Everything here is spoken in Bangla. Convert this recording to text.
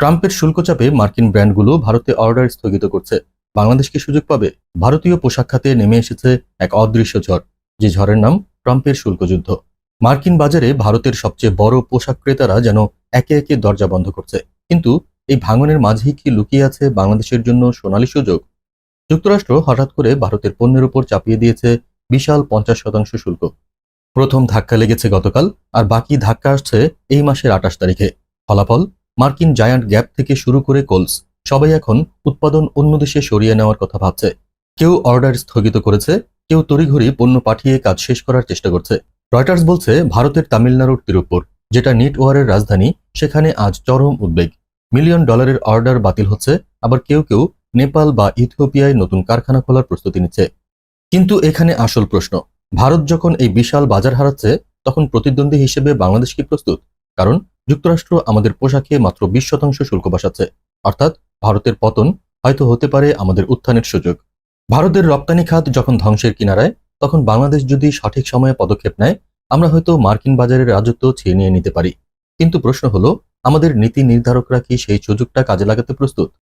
ট্রাম্পের শুল্ক চাপে মার্কিন ব্র্যান্ডগুলো ভারতে অর্ডার স্থগিত করছে। বাংলাদেশ কি সুযোগ পাবে? ভারতীয় পোশাক খাতে নেমে এসেছে এক অদৃশ্য ঝড়, যে ঝড়ের নাম ট্রাম্পের শুল্ক যুদ্ধ মার্কিন বাজারে ভারতের সবচেয়ে বড় পোশাক ক্রেতারা যেন একে একে দরজা বন্ধ করছে। কিন্তু এই ভাঙনের মাঝেই কি লুকিয়ে আছে বাংলাদেশের জন্য সোনালী সুযোগ? যুক্তরাষ্ট্র হঠাৎ করে ভারতের পণ্যের উপর চাপিয়ে দিয়েছে বিশাল পঞ্চাশ শতাংশ শুল্ক। প্রথম ধাক্কা লেগেছে গতকাল, আর বাকি ধাক্কা আসছে এই মাসের আঠাশ তারিখে। ফলাফল? মার্কিন জায়ান্ট গ্যাপ থেকে শুরু করে কোলস, সবাই এখন উৎপাদন অন্য দেশে সরিয়ে নেওয়ার কথা ভাবছে। কেউ অর্ডার স্থগিত করেছে, কেউ তড়িঘড়ি পণ্য পাঠিয়ে কাজ শেষ করার চেষ্টা করছে। রয়টার্স বলছে, ভারতের তামিলনাড়ুর তিরুপুর যেটা নিট ওয়ারের রাজধানী, সেখানে আজ চরম উদ্বেগ। মিলিয়ন ডলারের অর্ডার বাতিল হচ্ছে, আবার কেউ কেউ নেপাল বা ইথিওপিয়ায় নতুন কারখানা খোলার প্রস্তুতি নিচ্ছে। কিন্তু এখানে আসল প্রশ্ন, ভারত যখন এই বিশাল বাজার হারাচ্ছে, তখন প্রতিদ্বন্দ্বী হিসেবে বাংলাদেশ কি প্রস্তুত? কারণ যুক্তরাষ্ট্র আমাদের পোশাকে মাত্র বিশ শতাংশ শুল্ক বসাচ্ছে। অর্থাৎ ভারতের পতন হয়তো হতে পারে আমাদের উত্থানের সুযোগ। ভারতের রপ্তানি খাত যখন ধ্বংসের কিনারায়, তখন বাংলাদেশ যদি সঠিক সময়ে পদক্ষেপ নেয়, আমরা হয়তো মার্কিন বাজারের রাজত্ব ছিনিয়ে নিতে পারি। কিন্তু প্রশ্ন হলো, আমাদের নীতি নির্ধারকরা কি সেই সুযোগটা কাজে লাগাতে প্রস্তুত?